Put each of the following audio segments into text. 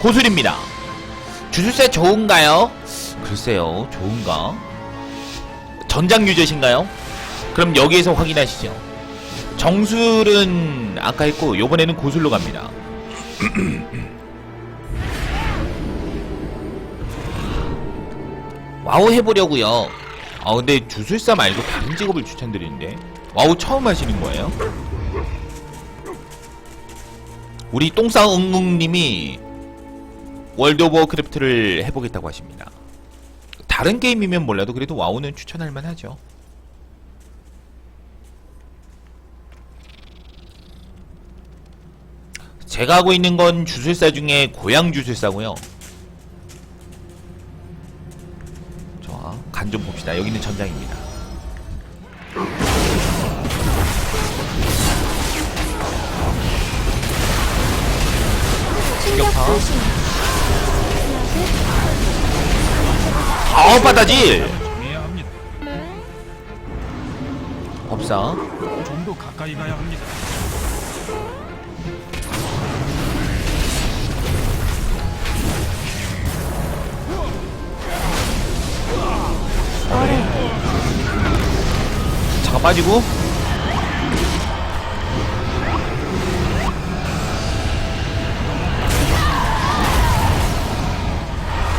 고술입니다. 주술사 좋은가요? 글쎄요, 좋은가? 전장 유저신가요? 그럼 여기에서 확인하시죠. 정술은 아까 했고 이번에는 고술로 갑니다. 와우 해보려고요. 아 근데 주술사 말고 다른 직업을 추천드리는데 와우 처음 하시는 거예요? 우리 똥싸응응님이 월드 오브 워크래프트를 해보겠다고 하십니다. 다른 게임이면 몰라도 그래도 와우는 추천할 만하죠. 제가 하고 있는 건 주술사 중에 고양 주술사고요. 좋아, 간 좀 봅시다. 여기는 전장입니다. 충격 충격파. 아, 바다질! 해야 합니다. 법사. 좀 더 가까이 가야 합니다. 잠깐 빠지고.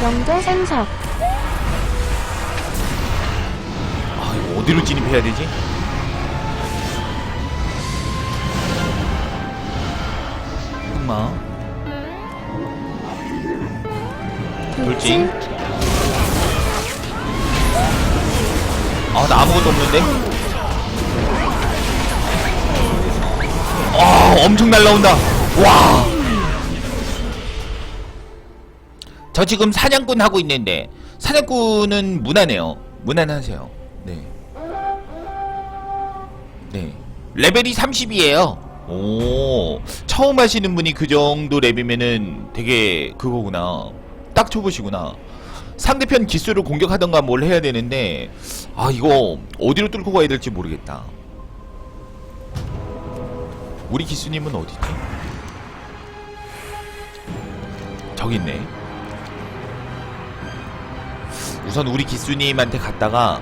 영도 생석 어디로 진입해야 되지? 흑마. 돌진. 아, 나 아무것도 없는데? 아, 엄청 날라온다. 와. 저 지금 사냥꾼 하고 있는데 사냥꾼은 무난해요. 무난하세요. 네. 네. 레벨이 30이에요. 오. 처음 하시는 분이 그 정도 레벨이면은 되게 그거구나. 딱 초보시구나. 상대편 기수를 공격하던가 뭘 해야 되는데 아 이거 어디로 뚫고 가야 될지 모르겠다. 우리 기수님은 어디지? 저기 있네. 우선 우리 기수님한테 갔다가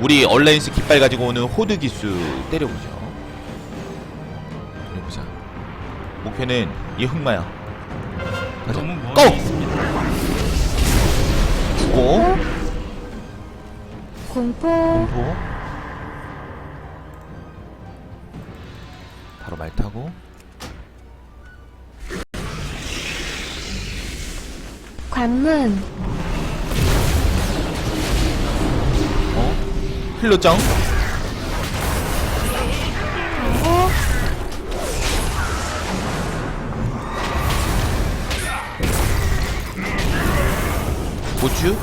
우리 얼라이언스 깃발 가지고 오는 호드 기수 때려보죠. 때려보자. 목표는 이 흑마야. 가자. 너무 멀리 고! 있습니다. 고! 공포 공포. 바로 말 타고. 관문 힐러짱? 방호 고추?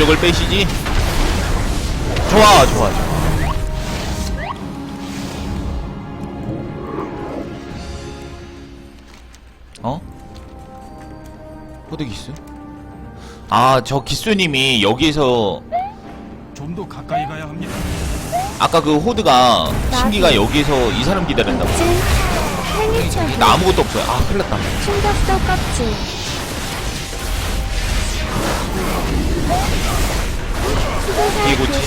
부적을 빼시지? 좋아, 좋아, 좋아. 어? 호드 기수? 아, 저 기수님이 여기에서 좀 더 가까이 가야 합니다. 아까 그 호드가 신기가 여기에서 이 사람 기다린다고. 행위처리 나 아무것도 없어요. 아, 큰일 났다. 충격도 껍질 뒤에 고치.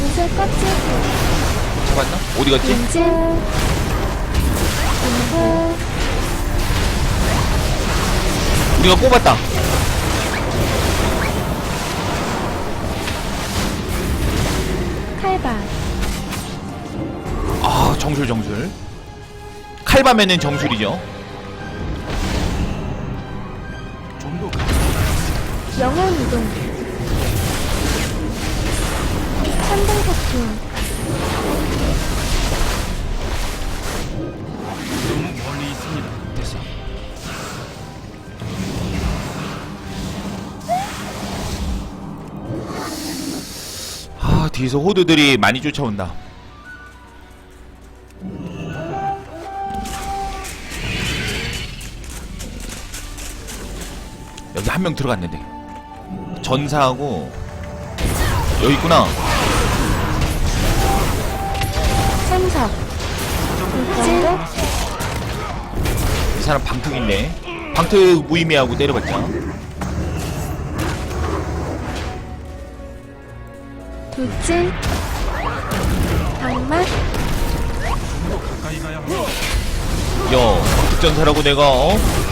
무쇠 껍질 잡았나? 어디 갔지? 우리가 뽑았다. 칼바 아, 정술, 정술. 칼밤에는 정술이죠. 영혼 이동 천둥 폭풍 너무 멀리 있습니다. 됐어. 아, 뒤에서 호드들이 많이 쫓아온다. 여기 한 명 들어갔는데 전사하고 여기 있구나. 돌진. 이 사람 방특인데 방특 무의미하고 때려봤자 가야 합니다. 야 방특 전사라고 내가 어?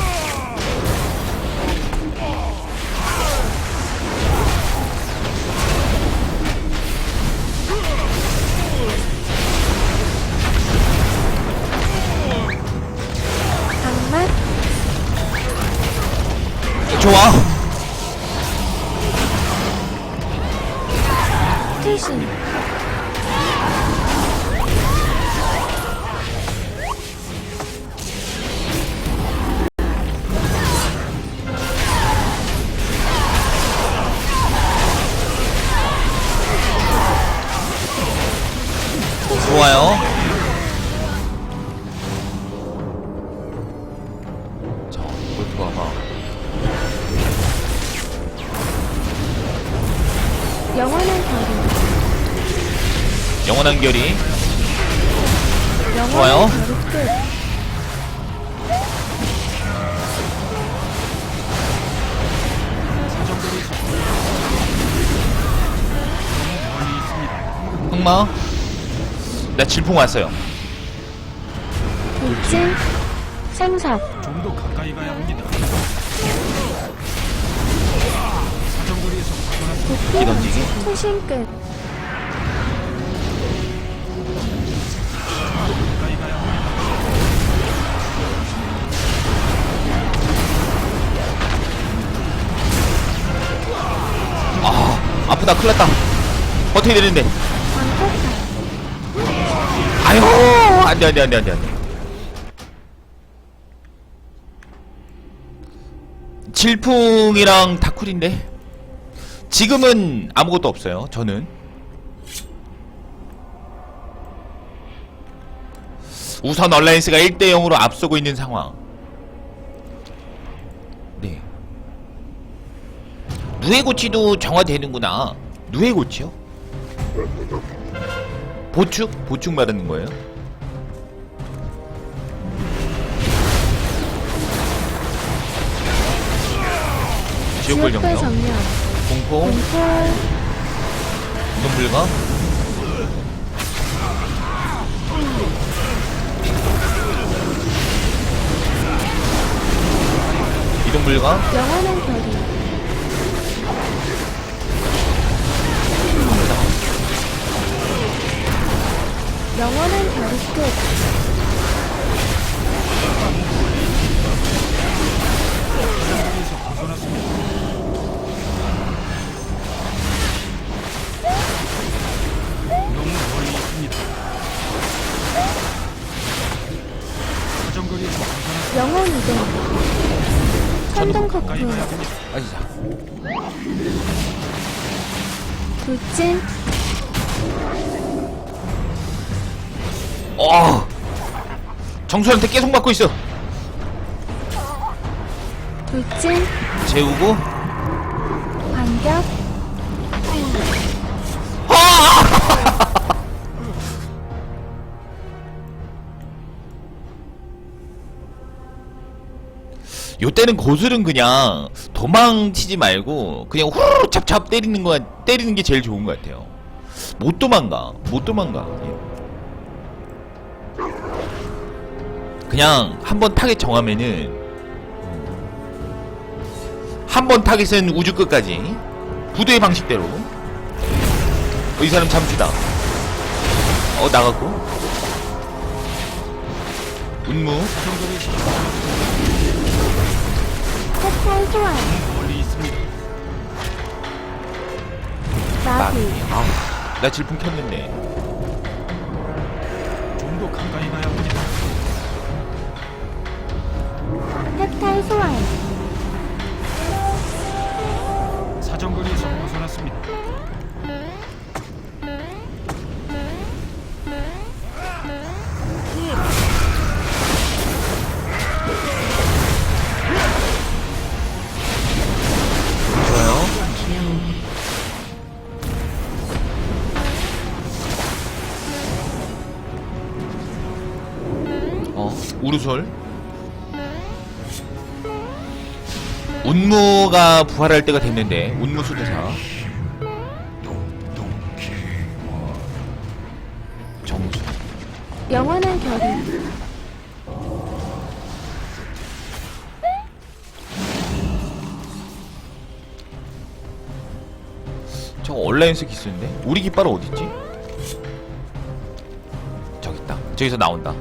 좋아 투신. 좋아요 영원한 결이 영원한 좋아요. 흑마 나 질풍 왔어요 돌진. 생석. 좀 더 가까이 가야 합니다. 사정거리에서. 도끼 던지기. 투신 끝. 아 아프다 큰일 났다. 어떻게 광폭탄. 아유 안돼 안돼 안돼 안돼 질풍이랑 다쿨인데 지금은 아무것도 없어요 저는. 우선 얼라이언스가 1대0으로 앞서고 있는 상황 네 누에고치도 정화되는구나 누에고치요? 보축? 보축 말하는 거예요? 지옥불 정령 정령. 공포 공포. 이동 불가 이동 불가 영원한 결이. 영원한 결이 끝. 사정거리에서 벗어났습니다. 너무 멀리 있습니다. 사정거리에서 벗어났습니다. 영원 이동. 천둥 가까이 거품. 가야 합니다. 아 진짜 돌진. 어 정수한테 계속 맞고 있어 돌진. 재우고 반격. 요때는 고술은 그냥 도망치지 말고 그냥 후루룩 잡잡 때리는 거 때리는 게 제일 좋은 것 같아요. 못 도망가, 못 도망가. 예. 그냥 한 번 타겟 정하면은 한 번 타겟은 우주 끝까지 부두의 방식대로. 어, 이 사람 잠수다. 어 나갔고. 운무. 폭발 소환. 멀리 있습니다. 나비. 아, 나 질풍 켰는데. 따뜻한 소원 사정거리에서 벗어났습니다. 어, 우르솔? 운무가 부활할 때가 됐는데 운무 수대사 정수 영원한 결의. 저거 온라인스 기수인데? 우리 깃발은 어딨지? 저기 있다. 저기서 나온다.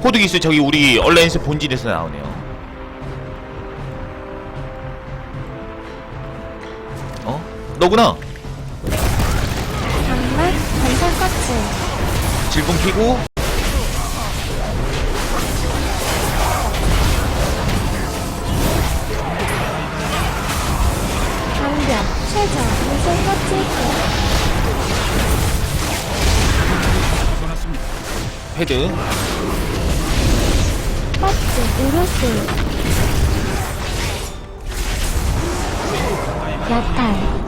코드 기수 저기 우리 온라인스 본진에서 나오네요 너구나 장막 전설 껍질. 질풍 피고 방벽 최저 무쇠 껍질 끝. 헤드 껍질 우르스. 야탈.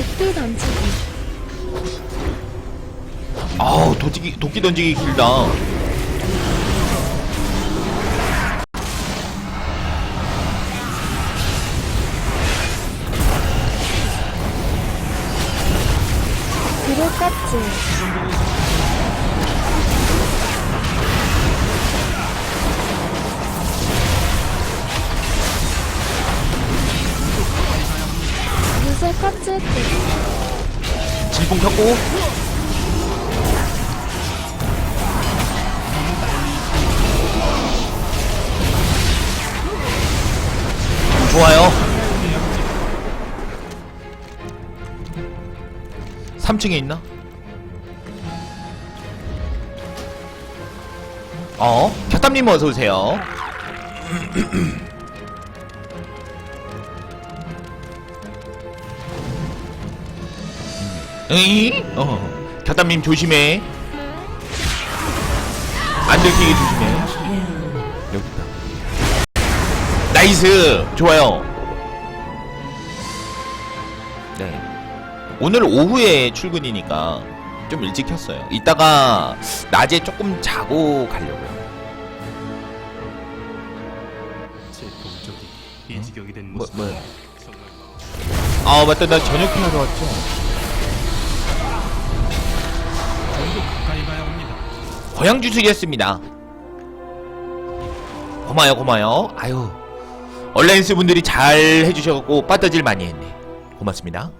도끼 던지기. 아우 도끼, 도끼 던지기 길다 끝. 질풍 켰고 좋아요 3층에 있나? 어? 곁담님 어서오세요 에이? 어. 곁담님 조심해. 안 들키게 조심해. 여기 있다. 나이스! 좋아요. 네. 오늘 오후에 출근이니까 좀 일찍 켰어요. 이따가 낮에 조금 자고 가려고요. 제 동족이 이 지경이 된 뭐, 모습. 정말 아, 맞다. 나 저녁해하러 왔죠. 주술이었습니다. 고마요, 고마요. 아유, 얼라인스 분들이 잘 해주셔갖고 빠따질 많이 했네. 고맙습니다.